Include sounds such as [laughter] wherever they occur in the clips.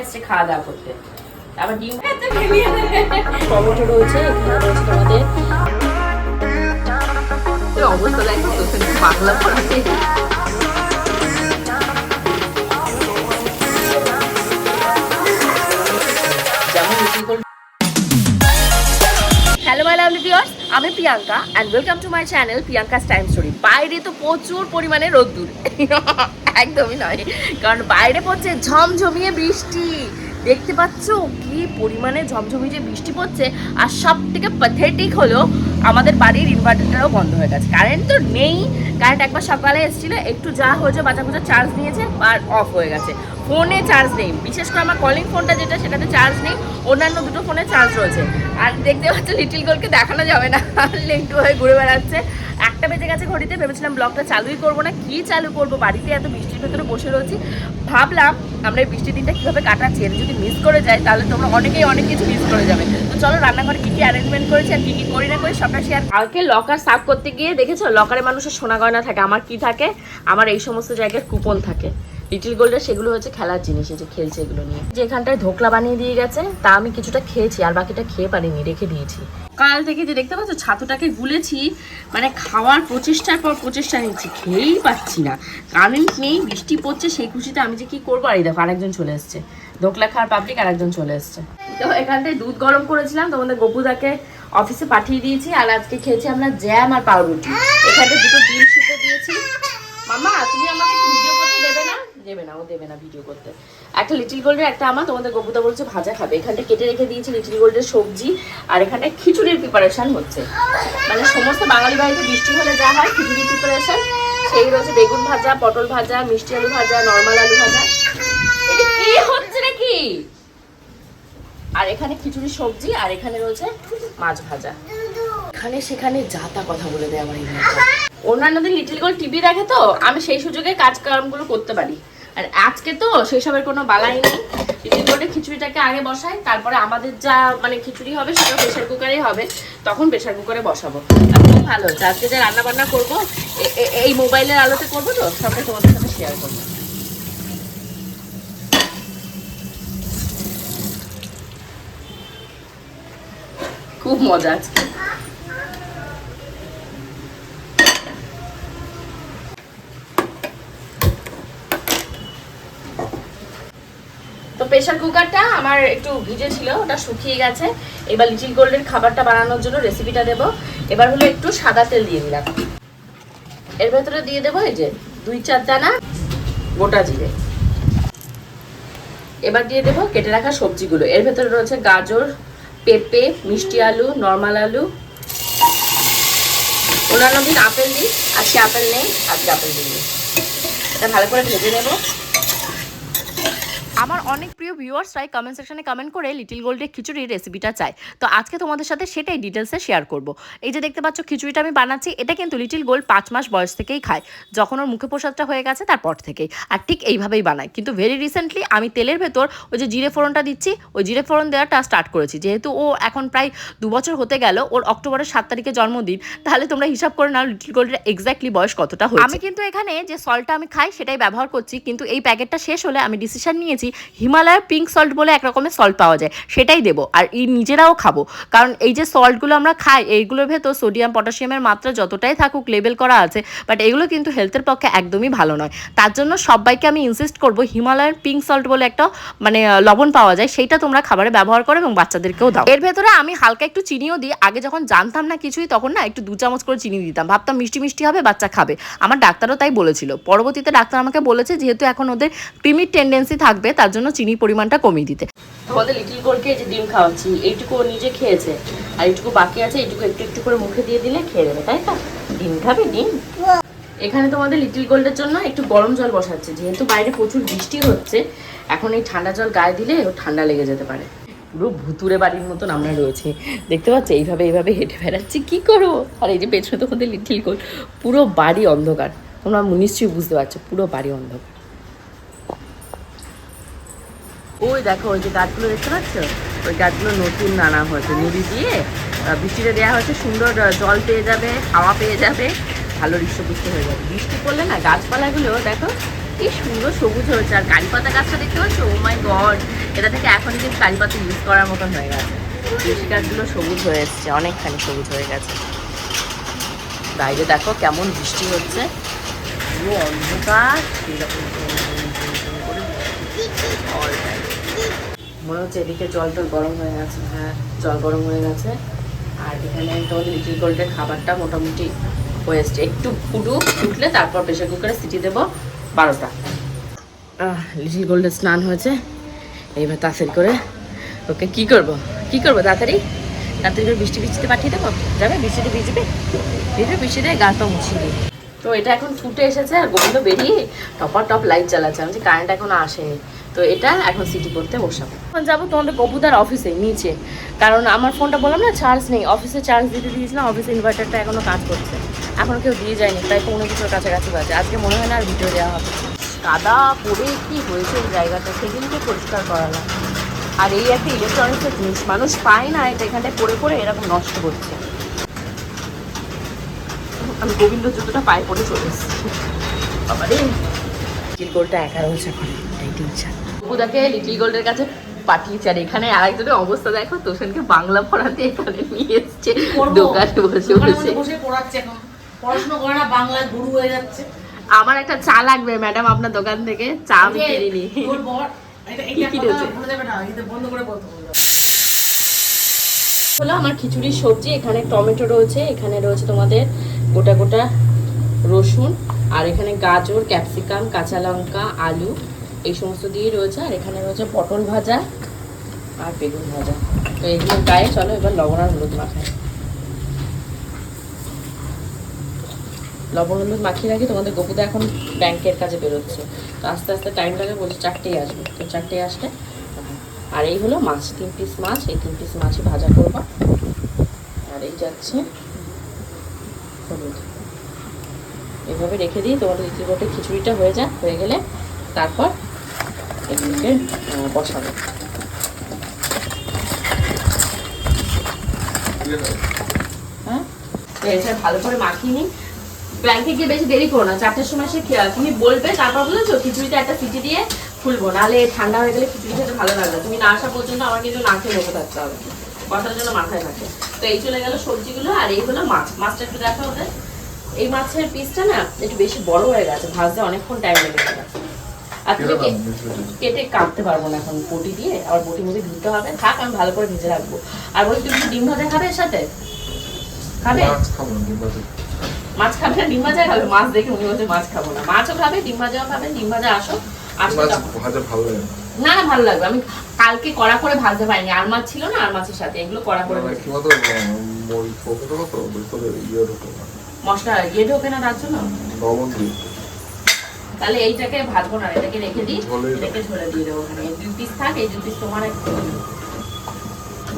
এসছে খাওয়া দাওয়া করতে। আবার ডিম টমেটো রয়েছে এখানে রয়েছে তোমাদের। অবস্থা দেখো বাংলা পড়াতে হ্যালো মাই লাভলি ভিউয়ার্স আমি Priyanka and welcome to my channel Priyanka's time story বাইরে তো প্রচুর পরিমাণে রোদ্দুর একদমই নয়। কারণ বাইরে পড়ছে ঝমঝমিয়ে বৃষ্টি। দেখতে পাচ্ছ কি পরিমাণে ঝমঝমিয়ে যে বৃষ্টি পড়ছে, আর সব থেকে প্যাথেটিক হলো আমাদের বাড়ির ইনভার্টারটাও বন্ধ হয়ে গেছে। কারেন্ট তো নেই। কারেন্ট একবার সকালে এসেছিল, একটু যা হয়েছে বাজা বাজা চার্জ নিয়েছে আর অফ হয়ে গেছে। ফোনে চার্জ নেই। বিশেষ করে আমার কলিং ফোনটা যেটা, সেটাতে চার্জ নেই। অন্যান্য দুটো ফোনে চার্জ রয়েছে। আর দেখতে পাচ্ছ লিটিল গোলকে দেখানো যাবে না। [laughs] লেন্টু হয়ে ঘুরে বেড়াচ্ছে। একটা বেজে গেছে ঘড়িতে, ভেবেছিলাম ব্লগটা চালুই করব না। কি চালু করব? বাড়িতে এত বৃষ্টির ভেতরে বসে রয়েছি। ভাবলাম, আমরা এই বৃষ্টির দিনটা কীভাবে কাটাচ্ছি? এটা যদি মিস করে যাই, তাহলে তোমরা অনেকেই অনেক কিছু মিস করে যাবে। তো চলো, রান্নাঘরে কী কী অ্যারেঞ্জমেন্ট করেছি আর কী কী করি না করি সবটা শেয়ার কালকে লকার সাফ করতে গিয়ে দেখেছ? লকারে মানুষের সোনা গয়না থাকে, আমার কি থাকে? আমার এই সমস্ত জায়গায় কুপন থাকে। লিটিল গোল্ডের সেগুলো হচ্ছে খেলার জিনিস যে খেলছে এগুলো নিয়ে। যে এখানটায় ধোকলা বানিয়ে দিয়ে গেছে, তা আমি কিছুটা খেয়েছি, আর বাকিটা খেয়ে পারিনি, রেখে দিয়েছি। কাল থেকে যে দেখতে পাচ্ছ, ছাতুটাকে গুলেছি মানে খাওয়ার প্রচেষ্টার পর প্রচেষ্টা নিচ্ছি খেয়েই পাচ্ছি না। কারেন্ট নেই বৃষ্টি পড়ছে, সেই খুশিতে আমি যে কি করব? আর এই দেখো, আরেকজন চলে এসছে। ধোকলা খাওয়ার পাবলিক আরেকজন চলে এসছে। তো এখানটায় দুধ গরম করেছিলাম, তোমাদের গপুদাকে অফিসে পাঠিয়ে দিয়েছি আর আজকে খেয়েছি আমরা জ্যাম আর পাউরুটি। এখানটা দুটো ডিম সিদ্ধ দিয়েছি। মামা, তুমি আমাকে ভিডিও করতে দেবে না? দেবে না, ও দেবে না ভিডিও করতে। একটা লিটিল গোল্ডের একটা আমার, তোমাদের গপুতা বলছে ভাজা খাবে। এখানটা কেটে রেখে দিয়েছি লিটিল গোল্ডের সবজি আর এখানে খিচুড়ির প্রিপারেশন হচ্ছে। মানে সমস্ত বাঙালি বাড়িতে বৃষ্টি হলে যা হয় খিচুড়ির প্রিপারেশন সেই রয়েছে বেগুন ভাজা, পটল ভাজা, মিষ্টি আলু ভাজা নর্মাল আলু ভাজা। এটা কি হচ্ছে নাকি? আর এখানে খিচুড়ি, সবজি, আর এখানে রয়েছে মাছ ভাজা। এখানে, সেখানে যা তা কথা বলে দেয় আমার এই মেয়েটা। অন্যান্য দিন লিটিল গোল টিভি দেখে তো, আমি সেই সুযোগে কাজ কামগুলো করতে পারি। আর আজকে তো সেসবের কোনো বালাই নেই। লিটিল গোল্ডের খিচুড়িটাকে আগে বসাই, তারপরে আমাদের যা মানে খিচুড়ি হবে সেটা প্রেশার কুকারেই হবে। তখন প্রেশার কুকারে বসাবো। খুব ভালো। আজকে যে রান্না বান্না করব এই মোবাইলের আলোতে করব তো, সবটা তোমাদের সাথে শেয়ার করব। খুব মজা আজকে তো প্রেশার কুকারটা আমার একটু ভিজে ছিল, ওটা শুকিয়ে গেছে। এবার লিটিল গোল্ডের খাবারটা বানানোর জন্য রেসিপিটা দেব। এবার হলো একটু সাদা তেল দিয়ে দিলাম। এর ভেতরে দিয়ে দেবো এই যে দুই চার দানা গোটা জিরে। এবার দিয়ে দেবো কেটে রাখা সবজিগুলো। এর ভেতরে রয়েছে গাজর পেঁপে, মিষ্টি আলু, নর্মাল আলু। অন্যান্য দিন আপেল দিই আজকে আপেল নেই, আজকে আপেল দিই এটা ভালো করে ভেজে নেব। আমার অনেক প্রিয় ভিউয়ার্সরাই কমেন্ট সেকশনে কমেন্ট করে লিটিল গোল্ডের খিচুড়ির রেসিপিটা চায় তো আজকে তোমাদের সাথে সেটাই ডিটেলসে শেয়ার করব। এই যে দেখতে পাচ্ছ খিচুড়িটা আমি বানাচ্ছি, এটা কিন্তু লিটিল গোল্ড পাঁচ মাস বয়স থেকেই খায়। যখন ওর মুখে প্রসাদটা হয়ে গেছে তারপর থেকেই। আর ঠিক এইভাবেই বানায়। কিন্তু ভেরি রিসেন্টলি আমি তেলের ভেতর ওই যে জিরে ফোড়নটা দিচ্ছি, ওই জিরে ফোড়ন দেওয়াটা স্টার্ট করেছি। যেহেতু ও এখন প্রায় দু বছর হতে গেল, ওর অক্টোবরের সাত তারিখে জন্মদিন, তাহলে তোমরা হিসাব করে নাও লিটিল গোল্ডের এক্স্যাক্টলি বয়স কতটা হয়েছে। আমি কিন্তু এখানে যে সল্টটা আমি খাই সেটাই ব্যবহার করছি, কিন্তু এই প্যাকেটটা শেষ হলে আমি ডিসিশন নিয়েছি হিমালয়ের পিঙ্ক সল্ট বলে এক রকমের সল্ট পাওয়া যায়, সেটাই দেবো। আর এই নিজেরাও খাব। কারণ এই যে সল্টগুলো আমরা খাই, এইগুলোর ভেতর সোডিয়াম পটাশিয়ামের মাত্রা যতটাই থাকুক লেবেল করা আছে বাট এগুলো কিন্তু হেলথের পক্ষে একদমই ভালো নয়। তার জন্য সবাইকে আমি ইনসিস্ট করব, হিমালয়ের পিঙ্ক সল্ট বলে একটা মানে লবণ পাওয়া যায় সেইটা তোমরা খাবারে ব্যবহার করো এবং বাচ্চাদেরকেও দাও। এর ভেতরে আমি হালকা একটু চিনিও দিই। আগে যখন জানতাম না কিছুই, তখন না একটু দু চামচ করে চিনি দিতাম। ভাবতাম মিষ্টি মিষ্টি হবে, বাচ্চা খাবে। আমার ডাক্তারও তাই বলেছিল। পরবর্তীতে ডাক্তার আমাকে বলেছে, যেহেতু এখন ওদের ক্রিমির টেন্ডেন্সি থাকবে তার জন্য চিনির পরিমাণটা কমিয়ে দিতে। তোমাদের লিটিল গোলকে যে ডিম খাওয়াচ্ছি, এইটুকু নিজে খেয়েছে। আর এইটুকু বাকি আছে, এইটুকু একটু একটু করে মুখে দিয়ে দিলে খেয়ে দেবে তাই তো? ডিম খাবে ডিম? এখানে তোমাদের লিটিল গোল্ডের জন্য একটু গরম জল বসাচ্ছে, যেহেতু বাইরে প্রচুর বৃষ্টি হচ্ছে, এখন এই ঠান্ডা জল গায়ে দিলে ও ঠান্ডা লেগে যেতে পারে। পুরো ভুতুরে বাড়ির মতন আমরা রয়েছি। দেখতে পাচ্ছ, এইভাবে এইভাবে হেঁটে বেড়াচ্ছি, কি করব? আর এই যে পেছনে তোমাদের লিটিল গোল্ড পুরো বাড়ি অন্ধকার। তোমরা নিশ্চয়ই বুঝতে পারছ, পুরো বাড়ি অন্ধকার। ওই দেখো, ওই যে গাছগুলো দেখতে পাচ্ছ? ওই গাছগুলো নতুন নানা হয়েছে। নুড়ি দিয়ে বৃষ্টিতে দেওয়া হয়েছে। সুন্দর জল পেয়ে যাবে, হাওয়া পেয়ে যাবে। ভালো হৃষ্টপুষ্ট হয়ে যাবে। বৃষ্টি পড়লে না, গাছপালাগুলো, দেখো, কি সুন্দর সবুজ হয়েছে। আর কারি পাতা গাছটা দেখতে পাচ্ছ? ও মাই গড এটা থেকে এখন কিন্তু কারি পাতা ইউজ করার মতন হয়ে গেছে। তুলসী গাছগুলো সবুজ হয়ে এসছে, অনেকখানি সবুজ হয়ে গেছে। বাইরে দেখো কেমন বৃষ্টি হচ্ছে। অন্ধকার। মনে হচ্ছে এদিকে জল টল গরম হয়ে গেছে হ্যাঁ জল গরম হয়ে গেছে। আর এখানে তোমাদের লিটিল গোল্ডের খাবারটা মোটামুটি হয়ে এসছে একটু ফুটুক ফুটলে তারপর প্রেশার কুকারে সিটি দেবো বারোটা। লিটিল গোল্ডের স্নান হয়েছে, এইবার তাড়াতাড়ি করে ওকে কি করব? কি করব তাড়াতাড়ি? তাড়াতাড়ি করে বৃষ্টি বৃষ্টিতে পাঠিয়ে দেবো? যাবে? বৃষ্টিতে ভিজবে? ভিজবে, বৃষ্টিতে গা পা মুছিয়ে তো এটা এখন ফুটে এসেছে আর গোবিন্দ বেরিয়ে টপার টপ লাইট চালাচ্ছে আমি যে কারেন্ট এখন আসেনি। তো এটা এখন সিটি করতে বসাবো। এখন যাব তোমাদের গপুদার অফিসে নিচে। কারণ আমার ফোনটা বললাম না চার্জ নেই। অফিসে চার্জ দিতে দিয়েছিলাম অফিসে ইনভার্টারটা এখনও কাজ করছে। এখনও কেউ দিয়ে যায়নি প্রায় পৌনে কিছুর কাছাকাছি বাজে। আজকে মনে হয় না আর ভিডিও দেওয়া হবে। কাদা পড়ে কি হয়েছে এই জায়গাটা সেদিনকে পরিষ্কার করালাম। আর এই একটা ইলেকট্রনিক্সের জিনিস মানুষ পায় না এটা এখানটায় পড়ে পড়ে এরকম নষ্ট করছে। আমি গোবিন্দ জুতোটা পায়ে পড়ে চলে এসেছি। বাবা রে গোল্ডটা একা রয়েছে এখন এটাই টেনশন বুদাকে লিটিল গোল্ডের কাছে পাঠিয়েছে। আর এখানে আর আরেকজনের অবস্থা দেখো তোষণকে বাংলা পড়াতে এখানে নিয়ে এসছে। দোকানে বসে বসে। বসে পড়াচ্ছে এখন। পড়াশোনা করে না বাংলায় গুরু হয়ে যাচ্ছে। আমার একটা চা লাগবে ম্যাডাম আপনার দোকান থেকে। চা আমি কিনিনি বলে হলো আমার খিচুড়ির সবজি এখানে টমেটো রয়েছে এখানে রয়েছে তোমাদের গোটা গোটা রসুন আর এখানে গাজর ক্যাপসিকাম কাঁচা লঙ্কা আলু। এই সমস্ত দিয়ে রয়েছে, আর এখানে রয়েছে পটল ভাজা আর বেগুন ভাজা। তো এগুলো গায়ে, চলো এবার লবণ আর হলুদ মাখাই। লবণ হলুদ মাখিয়ে রাখি, তোমাদের গপুদা এখন ব্যাংকের কাছে বেরোচ্ছে। তো আস্তে আস্তে টাইম লাগে বলছে চারটেই আসবে। তো চারটেই আসলে, আর এই হলো মাছ, তিন পিস মাছ, এই তিন পিস মাছই ভাজা করব। আর এই যাচ্ছে হলুদ। এভাবে রেখে দিই, তোমাদের ইতিমধ্যে খিচুড়িটা হয়ে যাক, হয়ে গেলে তারপর এগুলোকে বসাবো। হ্যাঁ? ঠান্ডা হয়ে গেলে খিচুড়ি খেতে ভালো লাগবে তুমি না পর্যন্ত কিন্তু না খেয়ে থাকতে হবে। মাথায় থাকে। তো এই চলে গেল সবজিগুলো, আর মাছ। মাছটা একটু দেখা এই মাছের পিসটা না একটু বেশি বড় হয়ে গেছে, ভাজতে অনেকক্ষণ টাইম লেগে আর কেটে কাটতে পারব না এখন বটি দিয়ে আবার বটি মধ্যে ধুতে হবে। থাক আমি ভালো করে ভেজে রাখব। আর বলি তুমি ডিম ভাজা খাবে এর সাথে? খাবে? মাছ খাব না, ডিম ভাজা। মাছ খাবে মাছ দেখে উনি বলছে মাছ খাব না। মাছও খাবে ডিম ভাজাও খাবে ডিম ভাজা আসো না। না ভালো লাগবে। আমি কালকে কড়া করে ভাজতে পারিনি। আর মাছ ছিল না আর মাছের সাথে। এগুলো কড়া করে মানে ইয়ে। মশলা ইয়ে ঢোকে না তার জন্য? লবণ। তাহলে এইটাকে ভাজবো না এটাকে রেখে দিই। এটাকে ঝোলে দিয়ে দেবো ওখানে। এই দুই পিস থাক এই দুই পিস তোমার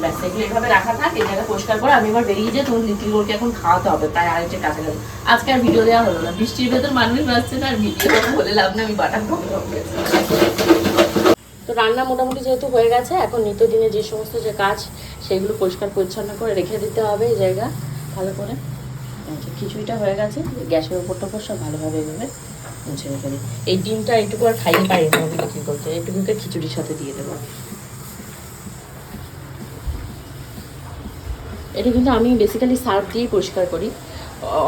ব্যাস এগুলো এভাবে রাখা থাক এই জায়গা পরিষ্কার করে আমি এবার বেরিয়ে যাই তোমার লিটিল গোলকে এখন খাওয়াতে হবে তাই কাছাকাছি। আজকে আর ভিডিও দেওয়া হলো না। বৃষ্টির ভেতর মানুষ বাঁচছে না আর ভিডিও বলে লাভ না আমি বাটা তো রান্না মোটামুটি যেহেতু হয়ে গেছে এখন নিত্যদিনে যে সমস্ত যে কাজ সেগুলো পরিষ্কার পরিচ্ছন্ন করে রেখে দিতে হবে এই জায়গা ভালো করে। এই যে খিচুড়িটা হয়ে গেছে গ্যাসের উপর টপর সব ভালোভাবে এভাবে মুছে রেখে দিই এই ডিমটা এইটুকু আর খাইয়ে পারি না বিক্রি করতে এইটুকুকে খিচুড়ির সাথে দিয়ে দেবো। এটা কিন্তু আমি বেসিক্যালি সার্ফ দিয়েই পরিষ্কার করি।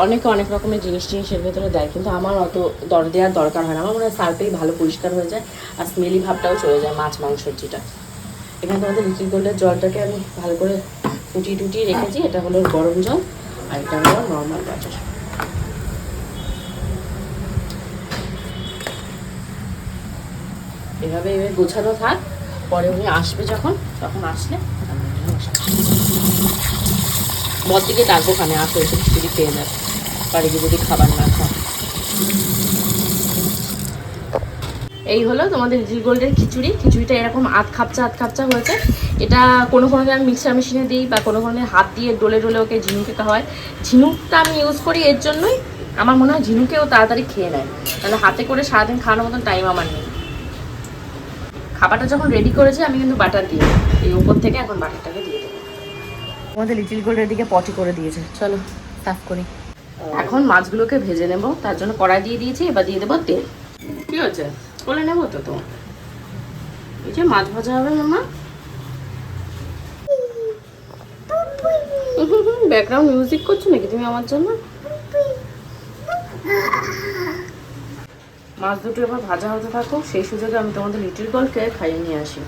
অনেকে অনেক রকমের জিনিস টিনিসের ভেতরে দেয়, কিন্তু আমার অত দর দেওয়ার দরকার হয় না। আমার মনে হয় সার্ফেই ভালো পরিষ্কার হয়ে যায় আর স্মেলি ভাবটাও চলে যায় মাছ, মাংস, যেটা। এখানে তোমাদের লিকুইড গোল্ডের জলটাকে আমি ভালো করে ফুটিয়ে টুটিয়ে রেখেছি। এটা হলো গরম জল আর এটা হলো নর্মাল ওয়াটার এভাবে এভাবে গোছানো থাক। পরে উনি আসবে যখন, তখন আসলে বর দিকে ডাকবো খানে আসো এসে খিচুড়ি পেয়ে যাবে বাড়িতে যদি খাবার না খাও। এই হলো তোমাদের লিটিল গোল্ডের খিচুড়ি। খিচুড়িটা এরকম আধ খাপচা আধ খাপচা হয়েছে। এটা কোনো কোনো আমি মিক্সার মেশিনে দিই বা কোনো কোনো হাত দিয়ে ডোলে ডলে ওকে ঝিনুক ঝিনুকে হয় ঝিনুকটা আমি ইউজ করি এর জন্যই। আমার মনে হয় ঝিনুকেও তাড়াতাড়ি খেয়ে নেয়। তাহলে হাতে করে সারাদিন খাওয়ানোর মতন টাইম আমার নেই। খাবারটা যখন রেডি করেছে আমি কিন্তু বাটার দিই এই উপর থেকে এখন বাটারটাকে দিয়ে দেবো। আমাদের লিটিল গোল্ডের দিকে পটি করে দিয়েছে। চলো সাফ করি। এখন মাছগুলোকে ভেজে নেব। তার জন্য কড়াই দিয়ে দিয়েছি এবার দিয়ে দেবো তেল। কি হচ্ছে কোলে নেব তো তো এই যে মাছ ভাজা হবে মামা। ব্যাকগ্রাউন্ড মিউজিক করছ নাকি তুমি আমার জন্য? মাছ দুটো এবার ভাজা হতে থাকো সেই সুযোগে আমি তোমাদের লিটিল গোল্ডকে খাইয়ে নিয়ে আসি।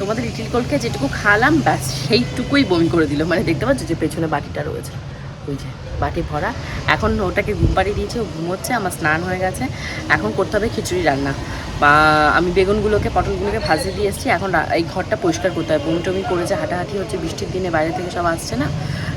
তোমাদের লিটিল কলকে যেটুকু খাওয়ালাম, ব্যাস সেইটুকুই বমি করে দিল। মানে দেখতে পাচ্ছ যে পেছনে বাটিটা রয়েছে। ওই যে। বাটি ভরা। এখন ওটাকে ঘুম পাড়িয়ে দিয়েছে, ও ঘুমোচ্ছে, আমার স্নান হয়ে গেছে। এখন করতে হবে খিচুড়ি রান্না। বা আমি বেগুনগুলোকে, পটলগুলোকে ভাজিয়ে দিয়ে এসেছি। এখন এই ঘরটা পরিষ্কার করতে হবে। বমি টমি করেছে, হাঁটাহাঁটি হচ্ছে, বৃষ্টির দিনে বাইরে থেকে সব আসছে না।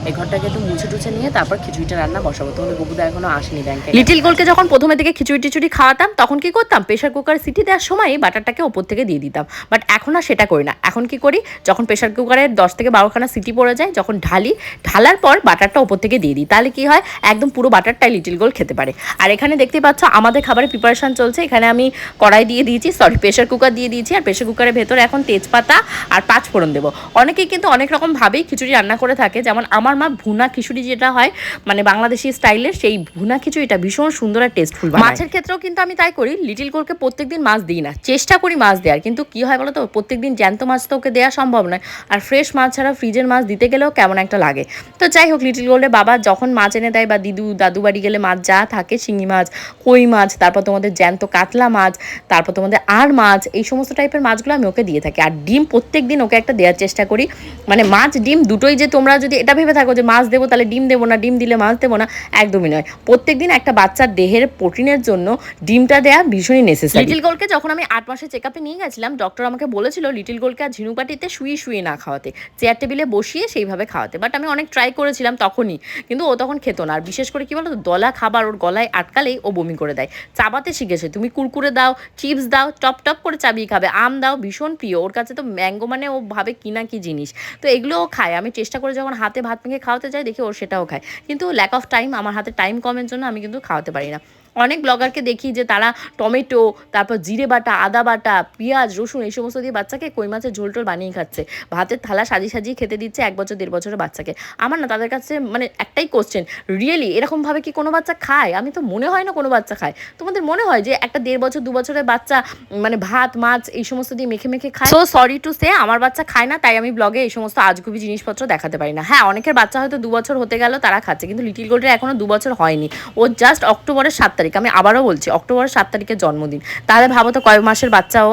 এই ঘরটাকে একটু মুছে টুছে নিয়ে তারপর খিচুড়িটা রান্না বসাবো। তোমাদের গবুদা এখনও আসেনি ব্যাংকে লিটিল গোলকে যখন প্রথমে থেকে খিচুড়ি টিচুড়ি খাওয়াতাম, তখন কি করতাম? প্রেশার কুকার সিটি দেওয়ার সময় বাটারটাকে ওপর থেকে দিয়ে দিতাম। বাট এখন আর সেটা করি না। এখন কি করি? যখন প্রেশার কুকারে দশ থেকে বারোখানা সিটি পড়ে যায়, যখন ঢালি, ঢালার পর বাটারটা ওপর থেকে দিয়ে দিই। তাহলে কি হয়? একদম পুরো বাটারটাই লিটিল গোল খেতে পারে। আর এখানে দেখতে পাচ্ছ, আমাদের খাবারের প্রিপারেশন চলছে। এখানে আমি কড়াই দিয়ে দিয়েছি সরি প্রেশার কুকার দিয়ে দিয়েছি। আর প্রেশার কুকারের ভেতরে এখন তেজপাতা আর পাঁচ ফোড়ন দেবো। অনেকেই কিন্তু অনেক রকম ভাবেই খিচুড়ি রান্না করে থাকে। যেমন আমার মা ভুনা খিচুড়ি যেটা হয় মানে বাংলাদেশি স্টাইলের সেই ভুনা খিচুড়িটা ভীষণ সুন্দর আর টেস্টফুল মাছের ক্ষেত্রেও কিন্তু আমি তাই করি লিটিল গোলকে প্রত্যেকদিন মাছ দিই না, চেষ্টা করি মাছ দেওয়ার কিন্তু কি হয় বলো তো প্রত্যেকদিন জ্যান্ত মাছ তো ওকে দেওয়া সম্ভব নয়, আর ফ্রেশ মাছ ছাড়া ফ্রিজের মাছ দিতে গেলেও কেমন একটা লাগে। তো যাই হোক লিটিল গোল্ডের বাবা যখন মাছ এনে দেয় বা দিদু, দাদু বাড়ি গেলে মাছ যা থাকে, শিঙি মাছ, কই মাছ, তারপর তোমাদের জ্যান্ত কাতলা মাছ, তারপর তোমাদের আর মাছ, এই সমস্ত টাইপের মাছগুলো আমি ওকে দিয়ে থাকি। আর ডিম প্রত্যেক দিন ওকে একটা দেওয়ার চেষ্টা করি মানে মাছ, ডিম দুটোই যে তোমরা যদি, এটা ভেবে থাকো যে মাছ দেবো, তাহলে ডিম দেবো না, ডিম দিলে মাছ দেবো না, একদমই নয়। প্রত্যেক দিন একটা বাচ্চার দেহের প্রোটিনের জন্য ডিমটা দেওয়া ভীষণই নেসেসারি লিটিল গোলকে যখন আমি আট মাসের চেক আপে নিয়ে গেছিলাম ডক্টর আমাকে বলেছিল লিটিল গোলকে আর ঝিনুকাটিতে শুয়ে শুয়ে না খাওয়াতে চেয়ার টেবিলে বসিয়ে সেইভাবে খাওয়াতে। বাট আমি অনেক ট্রাই করেছিলাম তখনই, কিন্তু ও তখন খেত না। আর বিশেষ করে কি বলো দলা খাবার ওর গলায় আটকালেই ও বমি করে দেয়। চাবাতে শিখেছে, তুমি কুরকুরে দাও চিপস দাও, টপ টপ করে চাবিয়ে খাবে, আম দাও, ভীষণ প্রিয়। ওর কাছে তো ম্যাঙ্গো মানে ও ভাবে কিনা কি জিনিস। তো এগুলোও খায়। আমি চেষ্টা করে যখন হাতে ভাত মেখে খাওয়াতে যাই, দেখি ওর সেটাও খায়। কিন্তু ল্যাক অফ টাইম আমার হাতে টাইম কমের জন্য আমি কিন্তু খাওয়াতে পারি না। অনেক ব্লগারকে দেখি যে তারা টমেটো, তারপর জিরে বাটা, আদা বাটা, পেঁয়াজ, রসুন, এই সমস্ত দিয়ে বাচ্চাকে কই মাছের ঝোল টোল বানিয়ে খাচ্ছে। ভাতের থালা সাজিয়ে সাজিয়ে খেতে দিচ্ছে এক বছর, দেড় বছরের বাচ্চাকে। আমার না তাদের কাছে মানে একটাই কোশ্চেন রিয়েলি এরকমভাবে কি কোনো বাচ্চা খায়? আমি তো মনে হয় না কোনো বাচ্চা খায়। তোমাদের মনে হয় যে একটা দেড় বছর, দু বছরের বাচ্চা মানে ভাত, মাছ, এই সমস্ত দিয়ে মেখে মেখে খায়? সো সরি টু সে আমার বাচ্চা খায় না, তাই আমি ব্লগে এই সমস্ত আজগুবি জিনিসপত্র দেখাতে পারি না। হ্যাঁ অনেকের বাচ্চা হয়তো দু বছর হতে গেল, তারা খাচ্ছে, কিন্তু লিটিল গোল্ডের এখনও দু বছর হয়নি। ও জাস্ট অক্টোবরের সাত তারিখ। আমি আবারও বলছি, অক্টোবর সাত তারিখের জন্মদিন। তাহলে ভাবো তো কয় মাসের বাচ্চাও।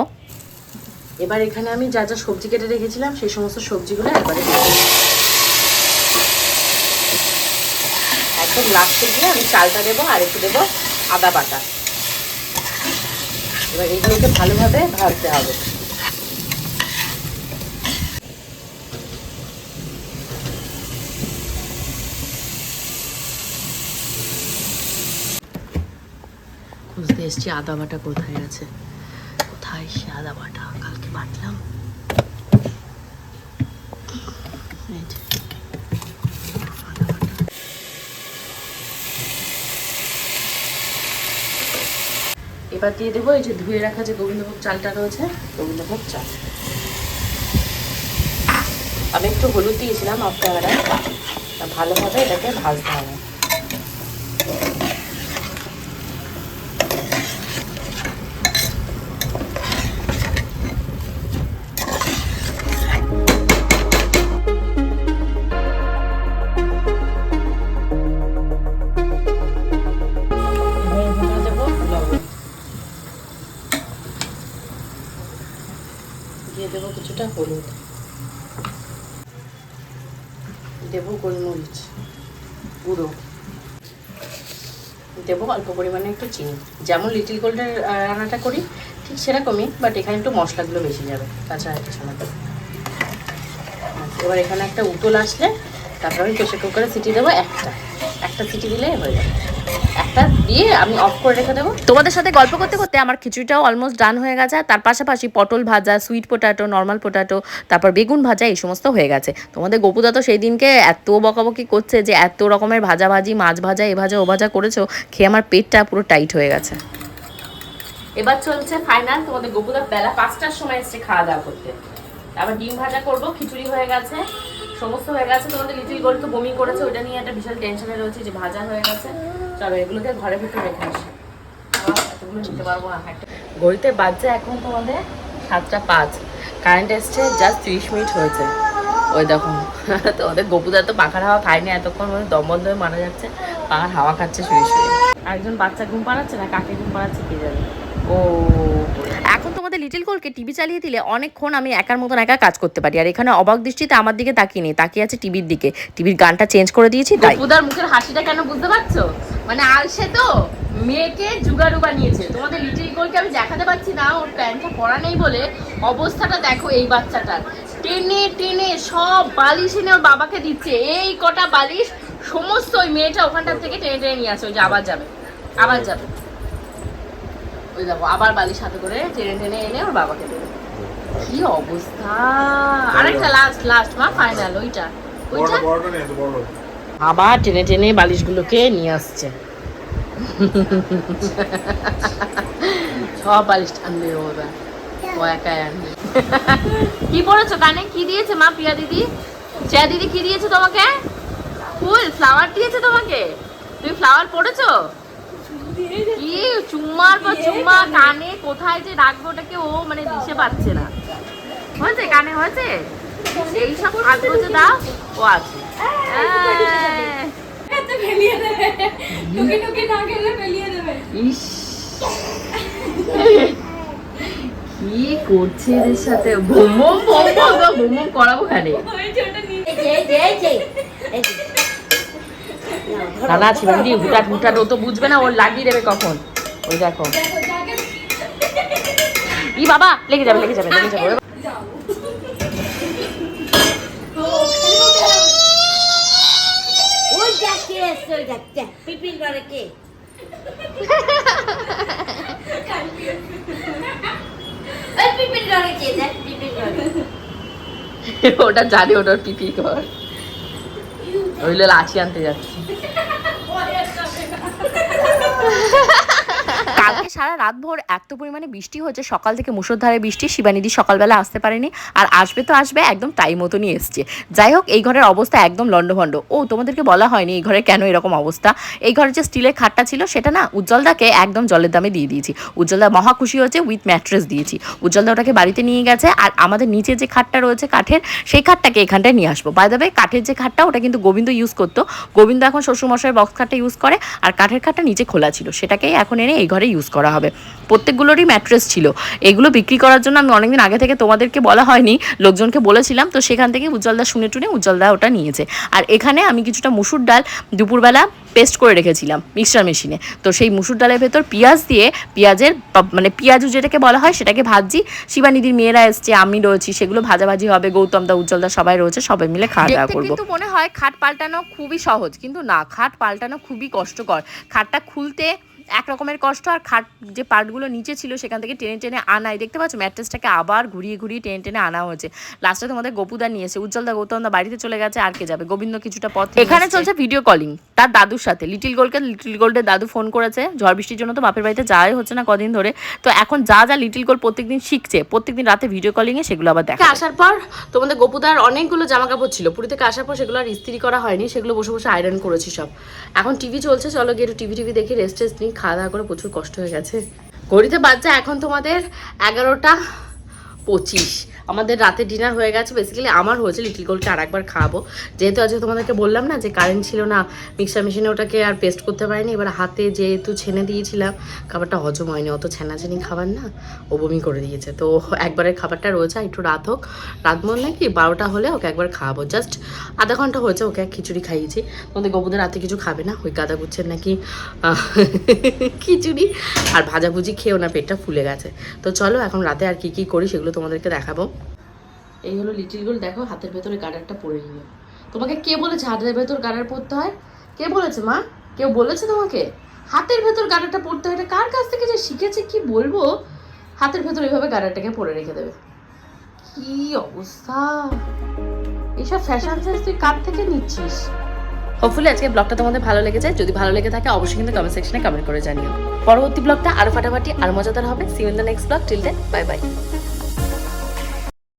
এবার এখানে আমি যা যা সবজি কেটে রেখেছিলাম, সেই সমস্ত সবজিগুলো একবারে। একদম লাস্টে গিয়ে আমি চালটা দেবো আর একটু দেবো আদা বাটা। এবার এগুলোকে ভালোভাবে ভাজতে হবে। এসছি আদা বাটা কোথায় আছে? কোথায় সে আদা বাটা কালকে বাটলাম। এবার দিয়ে দেবো এই যে ধুয়ে রাখা যে গোবিন্দভোগ চালটা রয়েছে, গোবিন্দভোগ চাল। আমি একটু হলুদ দিয়েছিলাম তা ভালোভাবে এটাকে ভাজতে হবে। দেবো অল্প পরিমাণে একটু চিনি। যেমন লিটিল গোল্ডের রান্নাটা করি, ঠিক সেরকমই বাট এখানে একটু মশলাগুলো বেশি যাবে কাঁচা না এবার এখানে একটা উতল আসলে, তারপর আমি প্রেশার কুকারে সিটি দেবো একটা। একটা সিটি দিলেই হয়ে যাবে। একটা দিয়ে আমি অফ করে রেখে দেবো। তোমাদের সাথে গল্প করতে করতে আমার খিচুড়িটাও অলমোস্ট ডান হয়ে গেছে। তার পাশাপাশি পটল ভাজা সুইট পোটাটো নর্মাল পোটাটো তারপর বেগুন ভাজা এই সমস্ত হয়ে গেছে। তোমাদের গোপুদা তো সেই দিনকে এত বকাবকি করছে যে এত রকমের ভাজা ভাজি মাছ ভাজা এ ভাজা ও ভাজা করেছ খেয়ে আমার পেটটা পুরো টাইট হয়ে গেছে। এবার চলছে ফাইনাল তোমাদের গোপুদার বেলা পাঁচটার সময় এসছে খাওয়া দাওয়া করতে। আবার ডিম ভাজা করব খিচুড়ি হয়ে গেছে সমস্ত হয়ে গেছে। তোমাদের লিটিল গোল তো বমি করেছে ওইটা নিয়ে একটা বিশাল টেনশনে রয়েছে যে ভাজা হয়ে গেছে। চলো এগুলোকে ঘরে ভিতরে রেখে আসি। এতগুলো নিতে পারব না ঘড়িতে বাজছে এখন তোমাদের সাতটা পাঁচ। কারেন্ট এসছে জাস্ট তিরিশ মিনিট হয়েছে। ওই দেখো [laughs] তোমাদের গোপুদা তো পাখার হাওয়া খায়নি এতক্ষণ মানে দম বন্ধ হয়ে মারা যাচ্ছে পাখার হাওয়া খাচ্ছে শুয়ে শুয়ে। একজন বাচ্চা ঘুম পাড়াচ্ছে না কাকে ঘুম পাড়াচ্ছে কে জানে। ও এখন তোমাদের লিটিল গোলকে টিভি চালিয়ে দিলে অনেকক্ষণ আমি একার মতন একা কাজ করতে পারি। আর এখানে অবাক দৃষ্টিতে আমার দিকে তাকিয়ে নেই তাকিয়ে আছে টিভির দিকে। টিভির গানটা চেঞ্জ করে দিয়েছি তাই। গোপুদার মুখের হাসিটা কেন বুঝতে পারছ? মানে আলসে তো মেয়েকে জুগাড়ু বানিয়েছে। তোমাদের লিটিল গোলকে আমি দেখাতে পাচ্ছি না ওর প্যান্টটা পরা নেই বলে। অবস্থাটা দেখো এই বাচ্চাটার। টেনে টেনে সব বালিশ এনে ওর বাবাকে দিচ্ছে। এই কটা বালিশ সমস্ত ওই মেয়েটা ওখানটার থেকে টেনে টেনে নিয়ে আসে। ওই যে আবার যাবে। আবার যাবে। ওই দেখো আবার বালিশ হাতে করে টেনে টেনে এনে ওর বাবাকে দেবে। কি অবস্থা! আরেকটা লাস্ট লাস্ট মা ফাইনাল ওইটা। ওইটা? আবার টেনে টেনে বালিশগুলোকে নিয়ে আসছে। সব বালিশ টানবে ও ও একাই আনবে। কি পড়েছো কানে? কি দিয়েছে মা প্রিয়া দিদি? জয়া দিদি কি দিয়েছে তোমাকে? ফুল ফ্লাওয়ার দিয়েছে তোমাকে? তুমি ফ্লাওয়ার পড়েছো? কি চুম্মার পর চুম্মা, কানে কোথায় যে রাখব ওটাকে ও মানে দিশে পাচ্ছে না। হয়েছে কানে? হয়েছে? এই সব দাও ও আছে। কি করছে এদের সাথে? করাবো খানে আছে দিদি হুটাট হুটাট ও তো বুঝবে না ওর লাগিয়ে দেবে কখন। ওই দেখো। ই বাবা লেগে যাবে লেগে যাবে লেগে যাবে। দেখ কে? পিপিল করে ওটা জানে ওটার পিপি কর। ওইলে লাচি আনতে যাচ্ছি। কালকে সারা রাত ভোর এত পরিমাণে বৃষ্টি হচ্ছে সকাল থেকে মুসুরধারে বৃষ্টি, শিবানিদি সকালবেলা আসতে পারেনি, আর আসবে তো আসবে, একদম টাইম মতনই এসছে। যাই হোক, এই ঘরের অবস্থা একদম লন্ডভন্ড ও, তোমাদেরকে বলা হয়নি এই ঘরে কেন এরকম অবস্থা? এই ঘরে যে স্টিলের খাটটা ছিল, সেটা না উজ্জ্বলদাকে একদম জলের দামে দিয়ে দিয়েছি। উজ্জ্বলদা মহা খুশি হয়েছে উইথ ম্যাট্রেস দিয়েছি। উজ্জ্বলদা ওটাকে বাড়িতে নিয়ে গেছে, আর আমাদের নিচে যে খাটটা রয়েছে কাঠের, সেই খাটটাকে এখানটায় নিয়ে আসব। বাই দেবে কাঠের যে খাটটা, ওটা কিন্তু গোবিন্দ ইউজ করতো। গোবিন্দ এখন শ্বশুরমশাইয়ের বক্স খাটটা ইউজ করে, আর কাঠের খাটটা নিচে খোলা ছিল। সেটাকেই এখন এনে এই ঘরে ইউজ করা হবে। প্রত্যেকগুলোরই ম্যাট্রেস ছিল। এগুলো বিক্রি করার জন্য আমি অনেকদিন আগে থেকে তোমাদেরকে বলা হয়নি লোকজনকে বলেছিলাম তো সেখান থেকে উজ্জ্বলদা শুনে টুনে উজ্জ্বলদা ওটা নিয়েছে। আর এখানে আমি কিছুটা মুসুর ডাল দুপুরবেলা পেস্ট করে রেখেছিলাম মিক্সচার মেশিনে তো সেই মুসুর ডালের ভেতর পেঁয়াজ দিয়ে পেঁয়াজের মানে পেঁয়াজু যেটাকে বলা হয় সেটাকে ভাজছি। শিবানিদির মেয়েরা এসছে আমি রয়েছি সেগুলো ভাজাভাজি হবে গৌতম দা উজ্জ্বলদা সবাই রয়েছে সবাই মিলে খাওয়া দাওয়া করব। কিন্তু মনে হয় খাট পাল্টানো খুবই সহজ কিন্তু না খাট পাল্টানো খুবই কষ্টকর। খাটটা খুলতে এক রকমের কষ্ট আর খাট যে পার্টগুলো নিচে ছিল সেখান থেকে টেনে টেনে আনাই দেখতে পাচ্ছ ম্যাট্রেসটাকে আবার ঘুরিয়ে ঘুরিয়ে টেনে টেনে আনা হয়েছে। লাস্টে তোমাদের গোপুদা নিয়েছে উজ্জ্বলদা গৌতমদা বাড়িতে চলে গেছে আর কে যাবে? গোবিন্দ কিছুটা পথ এখানে চলছে ভিডিও কলিং তার দাদুর সাথে। লিটিল গোল্ডকে লিটিল গোল্ডের দাদু ফোন করেছে ঝড় বৃষ্টির জন্য তো বাপের বাড়িতে যাওয়াই হচ্ছে না কদিন ধরে। তো এখন যা যা লিটিল গোল্ড প্রত্যেকদিন শিখছে প্রত্যেকদিন রাতে ভিডিও কলিং এ সেগুলো আবার দেখা আসার পর তোমাদের গোপুদার অনেকগুলো জামা কাপড় ছিল। পুরী থেকে আসার পর সেগুলো আর ইস্ত্রি করা হয়নি সেগুলো বসে বসে আয়রন করেছি সব। এখন টিভি চলছে চলো গিয়ে একটু টিভি টিভি দেখি রেস্ট টেস্ট নিই। খাওয়া দাওয়া করে প্রচুর কষ্ট হয়ে গেছে। ঘড়িতে বাচ্চা এখন তোমাদের এগারোটা পঁচিশ। আমাদের রাতে ডিনার হয়ে গেছে বেসিক্যালি আমার হয়েছে লিটিল গোলকে আর একবার খাব। যেহেতু আজকে তোমাদেরকে বললাম না যে কারেন্ট ছিল না মিক্সার মেশিনে ওটাকে আর পেস্ট করতে পারিনি, এবার হাতে যেহেতু ছেনে দিয়েছিলাম, খাবারটা হজম হয়নি, অত ছেনাছেনি খাবার না ও বমি করে দিয়েছে। তো একবারের খাবারটা রয়েছে একটু রাত হোক, রাত বললে কি বারোটা হলে ওকে একবার খাওয়াবো জাস্ট আধা ঘণ্টা হয়েছে ওকে খিচুড়ি খাইয়েছি। তোমাদের গোবুদের রাতে কিছু খাবে না? ওই গাদা গুচ্ছের নাকি খিচুড়ি? আর ভাজাভুজি খেয়েও না পেটটা ফুলে গেছে। তো চলো এখন রাতে আর কি কি করি সেগুলো তোমাদেরকে দেখাবো। এই হলো লিটিল গোল দেখো হাতের ভেতরে গার্ডারটা পরে নিল। তোমাকে কে বলেছে হাতের ভেতর গার্ডার পরতে হয়? কে বলেছে মা? কেউ বলেছে তোমাকে? হাতের ভেতর গার্ডারটা পরতে হয় এটা কার কাছ থেকে যে শিখেছে, কি বলব? হাতের ভেতর এইভাবে গার্ডারটাকে পরে রেখে দেবে। কি অবস্থা? এইসব ফ্যাশন সেন্স তুই কার থেকে নিচ্ছিস? হোপফুলি আজকে ব্লগটা তোমাদের ভালো লেগেছে। যদি ভালো লেগে থাকে, অবশ্যই কিন্তু কমেন্ট সেকশনে কমেন্ট করে জানিও। পরবর্তী ব্লগটা আরও ফাটাফাটি, আর মজাদার হবে। See in the next blog till then bye bye